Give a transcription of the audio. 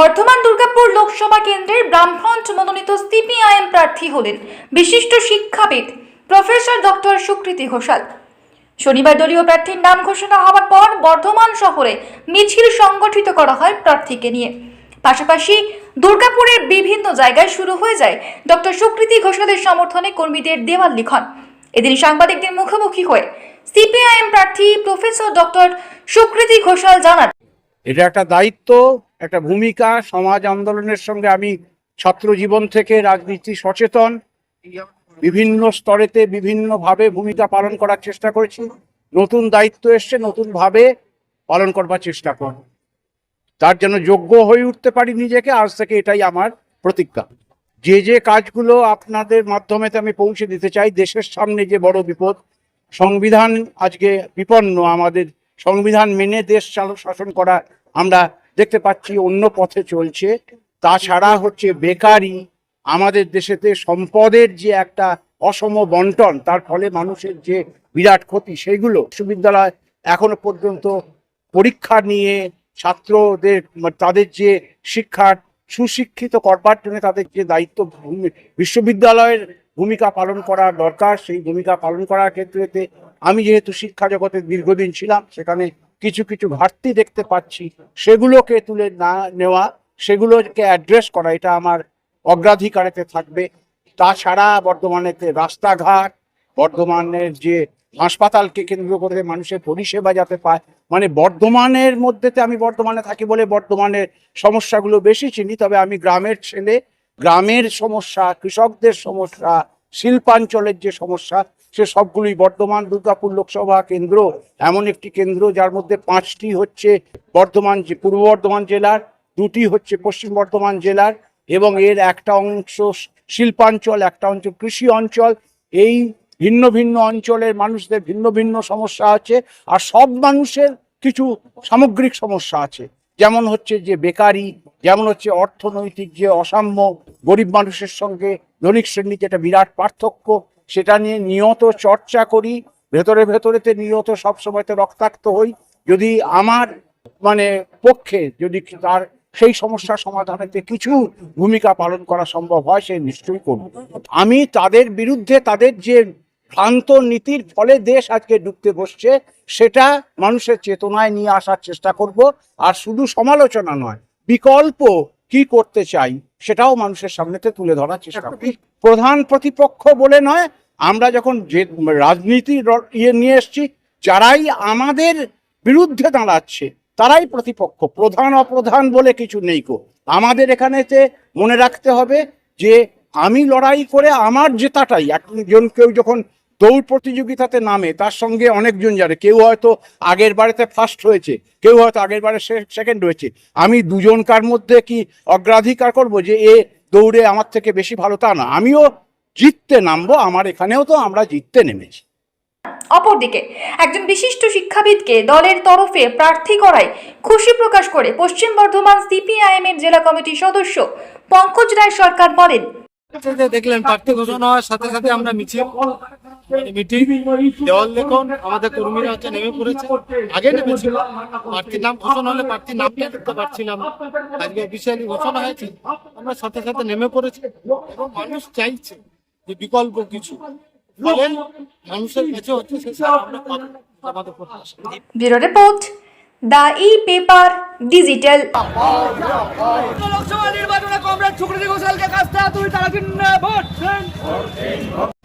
বর্ধমান দুর্গাপুর লোকসভা কেন্দ্রের ব্রাহ্মণ মনোনীত সিপিআইএম প্রার্থী হলেন বিশিষ্ট শিক্ষাবিদ প্রফেসর ডক্টর সুকৃতি ঘোষাল। শনিবার দলীয় প্রার্থীর নাম ঘোষণা হওয়ার পর বর্ধমান শহরে মিছিল সংগঠিত করা হয় প্রার্থীকে নিয়ে। পাশাপাশি দুর্গাপুরের বিভিন্ন জায়গায় শুরু হয়ে যায় ডক্টর সুকৃতি ঘোষালের সমর্থনে কর্মীদের দেওয়াল লিখন। এদিন সাংবাদিকদের মুখোমুখি হয়ে সিপিআইএম প্রার্থী প্রফেসর ডক্টর সুকৃতি ঘোষাল জানান এটা একটা দায়িত্ব একটা ভূমিকা সমাজ আন্দোলনের সঙ্গে আমি ছাত্র জীবন থেকে রাজনীতি সচেতন, বিভিন্ন স্তরেতে বিভিন্নভাবে ভূমিকা পালন করার চেষ্টা করেছি। নতুন দায়িত্ব এসছে, নতুনভাবে পালন করবার চেষ্টা কর তার জন্য যোগ্য হয়ে উঠতে পারি নিজেকে, আজ থেকে এটাই আমার প্রতিজ্ঞা। যে যে কাজগুলো আপনাদের মাধ্যমে আমি পৌঁছে দিতে চাই, দেশের সামনে যে বড় বিপদ, সংবিধান আজকে বিপন্ন, আমাদের সংবিধান মেনে দেশ চালু শাসন করা আমরা দেখতে পাচ্ছি অন্য পথে চলছে। তাছাড়া হচ্ছে বেকারি আমাদের দেশেতে সম্পদের যে একটা অসম বন্টন, তার ফলে মানুষের যে বিরাট ক্ষতি, সেইগুলো বিশ্ববিদ্যালয় এখনও পর্যন্ত পরীক্ষা নিয়ে ছাত্রদের মানে তাদের যে শিক্ষার সুশিক্ষিত করবার জন্য তাদের যে দায়িত্ব বিশ্ববিদ্যালয়ের ভূমিকা পালন করা দরকার, সেই ভূমিকা পালন করার ক্ষেত্রেতে আমি যেহেতু শিক্ষা জগতে দীর্ঘদিন ছিলাম, সেখানে কিছু কিছু ঘাটতি দেখতে পাচ্ছি। সেগুলোকে তুলে না নেওয়া, সেগুলোকে অ্যাড্রেস করা, এটা আমার অগ্রাধিকারেতে থাকবে। তাছাড়া বর্ধমানেতে রাস্তাঘাট, বর্ধমানের যে হাসপাতালকে কেন্দ্র করে মানুষের পরিষেবা যাতে পায় মানে বর্ধমানের মধ্যেতে আমি বর্ধমানে থাকি বলে বর্ধমানের সমস্যাগুলো বেশি চিনি, তবে আমি গ্রামের ছেলে, গ্রামের সমস্যা, কৃষকদের সমস্যা, শিল্পাঞ্চলের যে সমস্যা সে সবগুলোই বর্ধমান, দুর্গাপুর লোকসভা কেন্দ্র, এমন একটি কেন্দ্র যার মধ্যে পাঁচটি হচ্ছে বর্ধমান পূর্ব বর্ধমান জেলার, দুটি হচ্ছে পশ্চিম বর্ধমান জেলার এবং এর একটা অংশ শিল্পাঞ্চল, একটা অঞ্চল কৃষি অঞ্চল। এই ভিন্ন ভিন্ন অঞ্চলের মানুষদের ভিন্ন ভিন্ন সমস্যা আছে আর সব মানুষের কিছু সামগ্রিক সমস্যা আছে। যেমন হচ্ছে যে বেকারি, যেমন হচ্ছে অর্থনৈতিক যে অসাম্য, গরিব মানুষের সঙ্গে ধনিক শ্রেণির যেটা বিরাট পার্থক্য সেটা নিয়ে নিয়ত চর্চা করি, ভেতরে ভেতরেতে নিয়ত সবসময়তে রক্তাক্ত হই। যদি আমার মানে পক্ষে যদি তার সেই সমস্যা সমাধানেতে কিছু ভূমিকা পালন করা সম্ভব হয়, সে নিশ্চয়ই করব। আমি তাদের বিরুদ্ধে তাদের যে ভ্রান্ত নীতির ফলে দেশ আজকে ডুবতে বসছে, সেটা মানুষের চেতনায় নিয়ে আসার চেষ্টা করব। আর শুধু সমালোচনা নয়, বিকল্প কি করতে চাই সেটাও মানুষের সামনেতে তুলে ধরার চেষ্টা করি প্রধান প্রতিপক্ষ বলে নয় আমরা যখন যে রাজনীতি ইয়ে নিয়ে এসছি যারাই আমাদের বিরুদ্ধে দাঁড়াচ্ছে তারাই প্রতিপক্ষ প্রধান অপ্রধান বলে কিছু নেই কো আমাদের এখানেতে মনে রাখতে হবে যে আমি লড়াই করে আমার জেতাটাই। একজন কেউ যখন দৌড় প্রতিযোগিতাতে নামে তার সঙ্গে অনেকজন যাবে। কেউ হয়তো আগের বারেতে ফার্স্ট হয়েছে কেউ হয়তো আগের বারে সেকেন্ড হয়েছে। আমি দুজনকার মধ্যে কি অগ্রাধিকার করব যে এ দৌড়ে আমার থেকে বেশি ভালো তা না? আমিও জিততে নামবো আমার এখানেও তো আমরা জিততে নেমেছি। অপরদিকে একজন বিশিষ্ট শিক্ষাবিদকে দলের তরফে প্রার্থী করায় খুশি প্রকাশ করে পশ্চিম বর্ধমান সিপিআইএম এর জেলা কমিটির সদস্য পঙ্কজ রায় সরকার বলেন দেখলেন প্রার্থী ঘোষণা হওয়ার সাথে সাথে আমরা মিছিল। মিটিং দেওয়াল লেখন আমাদের কর্মীরা হচ্ছে নেমে পড়েছে আগে নেমেছিল প্রার্থীর নাম ঘোষণা হলে প্রার্থীর নামটা দেখতে পাচ্ছিলাম। আজকে অফিসিয়ালি ঘোষণা হয়েছে আমরা সাথে সাথে নেমে পড়েছি এবং মানুষ চাইছে যে বিকল্প কিছু বলেন মানুষের কাছে হচ্ছে শেষে আমরা পাবো। আমাদের প্রত্যাশা bureau report the e paper digital Lok Sabha নির্বাচনে কমরেড সুকৃতি ঘোষালকে কাজটা তুই তারা ভোট।